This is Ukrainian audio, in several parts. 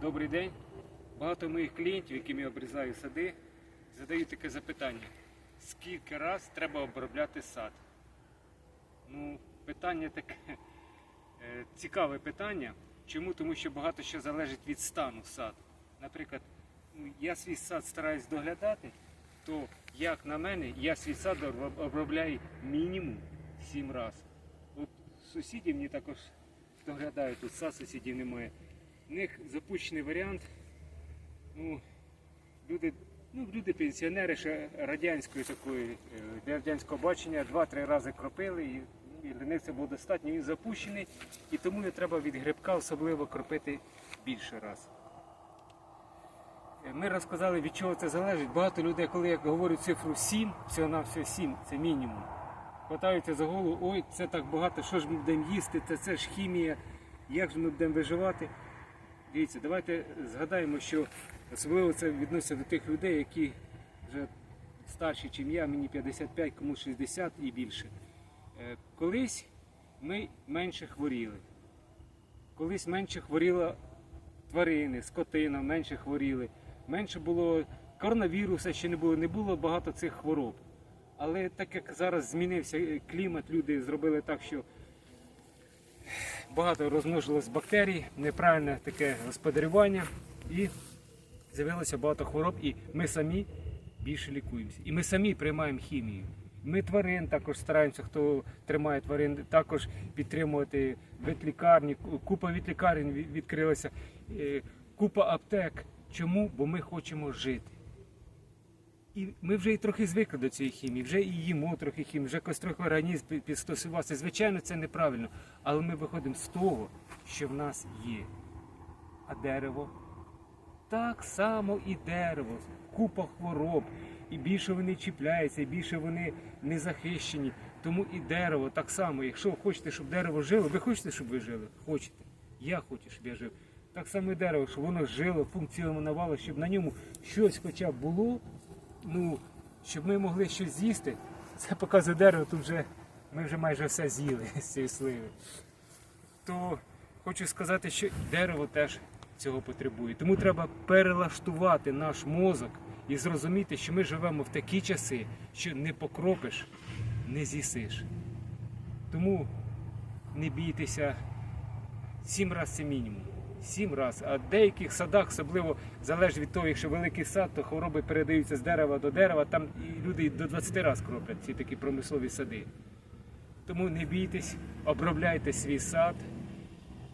Добрий день. Багато моїх клієнтів, яким я обрізаю сади, задають таке запитання: скільки раз треба обробляти сад? Ну, питання таке е, цікаве питання. Чому? Тому що багато що залежить від стану саду. Наприклад, ну, я свій сад стараюсь доглядати, то як на мене, я свій сад обробляю мінімум 7 разів. От сусідів мені також доглядають, тут сад сусідів немає. У них запущений варіант. Ну, люди, ну, люди пенсіонери ще радянської такої, е, радянського бачення, два-три рази кропили і, і для них це було достатньо. Він запущений, і тому його треба від грибка особливо кропити більше раз. Е, Ми розказали, від чого це залежить. Багато людей, коли я говорю цифру 7, всього на все 7, це мінімум. Хватаються за голову, ой, це так багато, що ж ми будемо їсти, це, це ж хімія, як ж ми будемо виживати. Дивіться, давайте згадаємо, що особливо це відноситься до тих людей, які вже старші, ніж я, мені 55, кому 60 і більше. Е, Колись ми менше хворіли. Колись менше хворіла тварини, скотина, менше хворіли. Менше було коронавіруса, ще не було, не було багато цих хвороб. Але так як зараз змінився е, клімат, люди зробили так, що багато розмножилось бактерій, неправильне таке господарювання і з'явилося багато хвороб, і ми самі більше лікуємося. І ми самі приймаємо хімію. Ми тварин також стараємося, хто тримає тварин, також підтримувати ветлікарні. Купа ветлікарень від- відкрилася, е, купа аптек. Чому? Бо ми хочемо жити. І ми вже і трохи звикли до цієї хімії, вже і їмо трохи хімії, вже якось трохи організм підстосувався. Звичайно, це неправильно, але ми виходимо з того, що в нас є. А дерево? Так само і дерево, купа хвороб, і більше вони чіпляються, і більше вони не захищені. Тому і дерево так само. Якщо хочете, щоб дерево жило, ви хочете, щоб ви жили? Хочете. Я хочу, щоб я жив. Так само і дерево, щоб воно жило, функціонувало, щоб на ньому щось хоча б було, ну, щоб ми могли щось з'їсти. Це показує дерево, тут вже ми вже майже все з'їли з цієї сливи то хочу сказати, що дерево теж цього потребує. Тому треба перелаштувати наш мозок і зрозуміти, що ми живемо в такі часи, що не покропиш, не з'їсиш. Тому не бійтеся сім разів це мінімум. Сім разів. А в деяких садах, особливо залежить від того, якщо великий сад, то хвороби передаються з дерева до дерева. Там і люди до 20 разів кроплять ці такі промислові сади. Тому не бійтесь, обробляйте свій сад.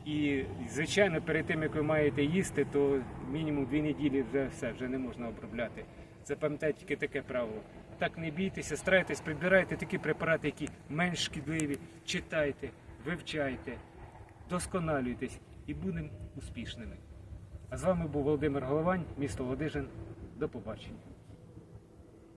І, звичайно, перед тим, як ви маєте їсти, то мінімум дві неділі вже все, вже не можна обробляти. Запам'ятайте тільки таке правило. Так не бійтеся, старайтесь, прибирайте такі препарати, які менш шкідливі, читайте, вивчайте, досконалюйтесь і будемо успішними. А з вами був Володимир Головань, місто Водижин. До побачення.